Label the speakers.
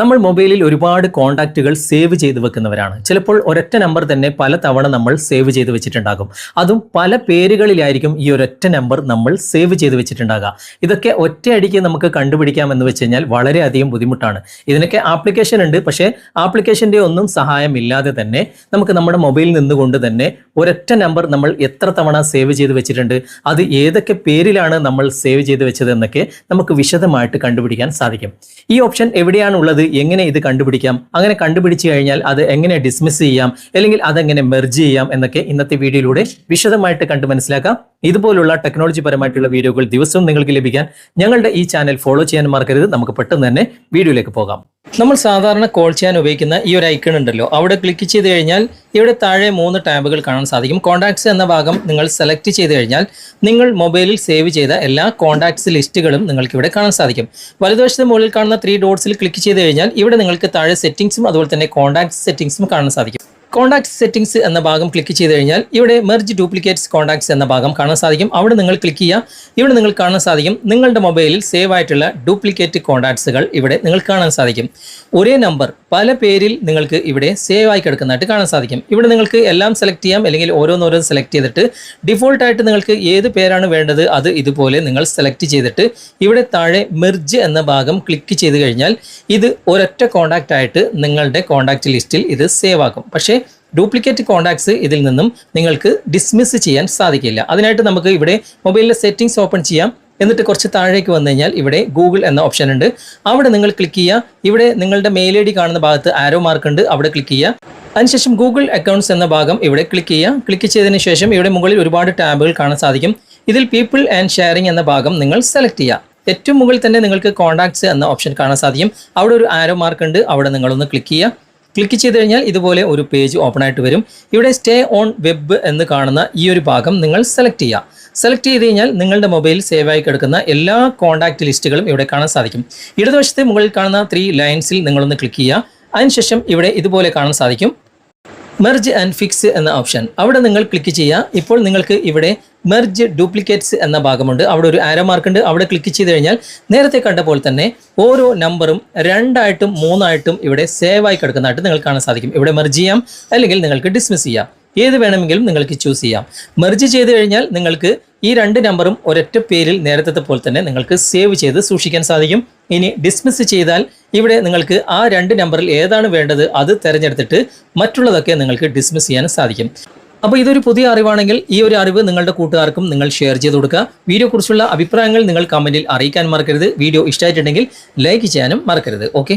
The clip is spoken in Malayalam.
Speaker 1: നമ്മൾ മൊബൈലിൽ ഒരുപാട് കോൺടാക്റ്റുകൾ സേവ് ചെയ്ത് വെക്കുന്നവരാണ്. ചിലപ്പോൾ ഒരൊറ്റ നമ്പർ തന്നെ പല തവണ നമ്മൾ സേവ് ചെയ്ത് വെച്ചിട്ടുണ്ടാകും. അതും പല പേരുകളിലായിരിക്കും ഈ ഒരൊറ്റ നമ്പർ നമ്മൾ സേവ് ചെയ്ത് വെച്ചിട്ടുണ്ടാകുക. ഇതൊക്കെ ഒറ്റയടിക്ക് നമുക്ക് കണ്ടുപിടിക്കാമെന്ന് വെച്ച് കഴിഞ്ഞാൽ വളരെയധികം ബുദ്ധിമുട്ടാണ്. ഇതിനൊക്കെ ആപ്ലിക്കേഷൻ ഉണ്ട്. പക്ഷേ ആപ്ലിക്കേഷന്റെ ഒന്നും സഹായം ഇല്ലാതെ തന്നെ നമുക്ക് നമ്മുടെ മൊബൈലിൽ നിന്നുകൊണ്ട് തന്നെ ഒരൊറ്റ നമ്പർ നമ്മൾ എത്ര തവണ സേവ് ചെയ്ത് വെച്ചിട്ടുണ്ട് അത് ഏതൊക്കെ പേരിലാണ് നമ്മൾ സേവ് ചെയ്ത് വെച്ചത് എന്നൊക്കെ നമുക്ക് വിശദമായിട്ട് കണ്ടുപിടിക്കാൻ സാധിക്കും. ഈ ഓപ്ഷൻ എവിടെയാണ് ഉള്ളത് എങ്ങനെ ഇത് കണ്ടുപിടിക്കാം? അങ്ങനെ കണ്ടുപിടിച്ചു കഴിഞ്ഞാൽ അത് എങ്ങനെ ഡിസ്മിസ് ചെയ്യാം? അല്ലെങ്കിൽ അതെങ്ങനെ മെർജ് ചെയ്യാം? എന്നൊക്കെ ഇന്നത്തെ വീഡിയോയിലൂടെ വിശദമായിട്ട് കണ്ടു മനസ്സിലാക്കാം. ഇതുപോലുള്ള ടെക്നോളജി പരമായിട്ടുള്ള വീഡിയോകൾ ദിവസവും നിങ്ങൾക്ക് ലഭിക്കാൻ ഞങ്ങളുടെ ഈ ചാനൽ ഫോളോ ചെയ്യാൻ മറക്കരുത്. നമുക്ക് പെട്ടെന്ന് തന്നെ വീഡിയോയിലേക്ക് പോകാം. നമ്മൾ സാധാരണ കോൾ ചെയ്യാൻ ഉപയോഗിക്കുന്ന ഈ ഒരു ഐക്കൺ ഉണ്ടല്ലോ. അവിടെ ക്ലിക്ക് ചെയ്ത് കഴിഞ്ഞാൽ ഇവിടെ താഴെ മൂന്ന് ടാബുകൾ കാണാൻ സാധിക്കും. കോൺടാക്ട്സ് എന്ന ഭാഗം നിങ്ങൾ സെലക്ട് ചെയ്ത് കഴിഞ്ഞാൽ നിങ്ങൾ മൊബൈലിൽ സേവ് ചെയ്ത എല്ലാ കോൺടാക്ട്സ് ലിസ്റ്റുകളും നിങ്ങൾക്ക് ഇവിടെ കാണാൻ സാധിക്കും. വലതുവശത്ത് മുകളിൽ കാണുന്ന ത്രീ ഡോട്ട്സിൽ ക്ലിക്ക് ചെയ്ത് കഴിഞ്ഞാൽ ഇവിടെ നിങ്ങൾക്ക് താഴെ സെറ്റിംഗ്സും അതുപോലെ തന്നെ കോൺടാക്ട്സ് സെറ്റിംഗ്സും കാണാൻ സാധിക്കും. കോൺടാക്ട് സെറ്റിംഗ്സ് എന്ന ഭാഗം ക്ലിക്ക് ചെയ്ത് കഴിഞ്ഞാൽ ഇവിടെ മെർജ് ഡ്യൂപ്ലിക്കേറ്റ്സ് കോൺടാക്ട്സ് എന്ന ഭാഗം കാണാൻ സാധിക്കും. അവിടെ നിങ്ങൾ ക്ലിക്ക് ചെയ്യുക. ഇവിടെ നിങ്ങൾ കാണാൻ സാധിക്കും. നിങ്ങളുടെ മൊബൈലിൽ സേവ് ആയിട്ടുള്ള ഡ്യൂപ്ലിക്കേറ്റ് കോൺടാക്ട്സുകൾ ഇവിടെ നിങ്ങൾ കാണാൻ സാധിക്കും. ഒരേ നമ്പർ പല പേരിൽ നിങ്ങൾക്ക് ഇവിടെ സേവ് ആയി കിടക്കുന്നതായിട്ട് കാണാൻ സാധിക്കും. ഇവിടെ നിങ്ങൾക്ക് എല്ലാം സെലക്ട് ചെയ്യാം. അല്ലെങ്കിൽ ഓരോന്നോരോന്ന് സെലക്ട് ചെയ്തിട്ട് ഡിഫോൾട്ടായിട്ട് നിങ്ങൾക്ക് ഏത് പേരാണ് വേണ്ടത് അത് ഇതുപോലെ നിങ്ങൾ സെലക്ട് ചെയ്തിട്ട് ഇവിടെ താഴെ മെർജ് എന്ന ഭാഗം ക്ലിക്ക് ചെയ്ത് കഴിഞ്ഞാൽ ഇത് ഒരൊറ്റ കോൺടാക്റ്റ് ആയിട്ട് നിങ്ങളുടെ കോൺടാക്റ്റ് ലിസ്റ്റിൽ ഇത് സേവ് ആക്കും. പക്ഷേ ഡ്യൂപ്ലിക്കേറ്റ് കോൺടാക്ട്സ് ഇതിൽ നിന്നും നിങ്ങൾക്ക് ഡിസ്മിസ് ചെയ്യാൻ സാധിക്കില്ല. അതിനായിട്ട് നമുക്ക് ഇവിടെ മൊബൈലിലെ സെറ്റിംഗ്സ് ഓപ്പൺ ചെയ്യാം. എന്നിട്ട് കുറച്ച് താഴേക്ക് വന്നു കഴിഞ്ഞാൽ ഇവിടെ ഗൂഗിൾ എന്ന ഓപ്ഷൻ ഉണ്ട്. അവിടെ നിങ്ങൾ ക്ലിക്ക് ചെയ്യുക. ഇവിടെ നിങ്ങളുടെ മെയിൽ ഐ ഡി കാണുന്ന ഭാഗത്ത് ആരോ മാർക്ക് ഉണ്ട്. അവിടെ ക്ലിക്ക് ചെയ്യുക. അതിനുശേഷം ഗൂഗിൾ അക്കൗണ്ട്സ് എന്ന ഭാഗം ഇവിടെ ക്ലിക്ക് ചെയ്യുക. ക്ലിക്ക് ചെയ്തതിന് ശേഷം ഇവിടെ മുകളിൽ ഒരുപാട് ടാബുകൾ കാണാൻ സാധിക്കും. ഇതിൽ പീപ്പിൾ ആൻഡ് ഷെയറിംഗ് എന്ന ഭാഗം നിങ്ങൾ സെലക്ട് ചെയ്യുക. ഏറ്റവും മുകളിൽ തന്നെ നിങ്ങൾക്ക് കോൺടാക്ട്സ് എന്ന ഓപ്ഷൻ കാണാൻ സാധിക്കും. അവിടെ ഒരു ആരോ മാർക്ക് ഉണ്ട്. അവിടെ നിങ്ങളൊന്ന് ക്ലിക്ക് ചെയ്യുക. ക്ലിക്ക് ചെയ്ത് കഴിഞ്ഞാൽ ഇതുപോലെ ഒരു പേജ് ഓപ്പൺ ആയിട്ട് വരും. ഇവിടെ സ്റ്റേ ഓൺ വെബ് എന്ന് കാണുന്ന ഈ ഒരു ഭാഗം നിങ്ങൾ സെലക്ട് ചെയ്യുക. സെലക്ട് ചെയ്ത് കഴിഞ്ഞാൽ നിങ്ങളുടെ മൊബൈൽ സേവ് ആയി കിടക്കുന്ന എല്ലാ കോൺടാക്റ്റ് ലിസ്റ്റുകളും ഇവിടെ കാണാൻ സാധിക്കും. ഇടതുവശത്തെ മുകളിൽ കാണുന്ന ത്രീ ലൈൻസിൽ നിങ്ങളൊന്ന് ക്ലിക്ക് ചെയ്യുക. അതിനുശേഷം ഇവിടെ ഇതുപോലെ കാണാൻ സാധിക്കും. മെർജ് ആൻഡ് ഫിക്സ് എന്ന ഓപ്ഷൻ അവിടെ നിങ്ങൾ ക്ലിക്ക് ചെയ്യുക. ഇപ്പോൾ നിങ്ങൾക്ക് ഇവിടെ മെർജ് ഡ്യൂപ്ലിക്കേറ്റ്സ് എന്ന ഭാഗമുണ്ട്. അവിടെ ഒരു ആരോ മാർക്ക് ഉണ്ട്. അവിടെ ക്ലിക്ക് ചെയ്ത് കഴിഞ്ഞാൽ നേരത്തെ കണ്ട പോലെ തന്നെ ഓരോ നമ്പറും രണ്ടായിട്ടും മൂന്നായിട്ടും ഇവിടെ സേവ് ആയി കിടക്കുന്നതായിട്ട് നിങ്ങൾക്ക് കാണാൻ സാധിക്കും. ഇവിടെ മെർജ് ചെയ്യാം. അല്ലെങ്കിൽ നിങ്ങൾക്ക് ഡിസ്മിസ് ചെയ്യാം. ഏത് വേണമെങ്കിലും നിങ്ങൾക്ക് ചൂസ് ചെയ്യാം. മെർജ് ചെയ്ത് കഴിഞ്ഞാൽ നിങ്ങൾക്ക് ഈ രണ്ട് നമ്പറും ഒരൊറ്റ പേരിൽ നേരത്തെ പോലെ തന്നെ നിങ്ങൾക്ക് സേവ് ചെയ്ത് സൂക്ഷിക്കാൻ സാധിക്കും. ഇനി ഡിസ്മിസ് ചെയ്താൽ ഇവിടെ നിങ്ങൾക്ക് ആ രണ്ട് നമ്പറിൽ ഏതാണ് വേണ്ടത് അത് തിരഞ്ഞെടുത്തിട്ട് മറ്റുള്ളതൊക്കെ നിങ്ങൾക്ക് ഡിസ്മിസ് ചെയ്യാൻ സാധിക്കും. അപ്പോൾ ഇതൊരു പുതിയ അറിവാണെങ്കിൽ ഈ ഒരു അറിവ് നിങ്ങളുടെ കൂട്ടുകാർക്കും നിങ്ങൾ ഷെയർ ചെയ്ത് കൊടുക്കുക. വീഡിയോ കുറിച്ചുള്ള അഭിപ്രായങ്ങൾ നിങ്ങൾ കമന്റിൽ അറിയിക്കാൻ മറക്കരുത്. വീഡിയോ ഇഷ്ടമായിട്ടുണ്ടെങ്കിൽ ലൈക്ക് ചെയ്യാനും മറക്കരുത്. ഓക്കെ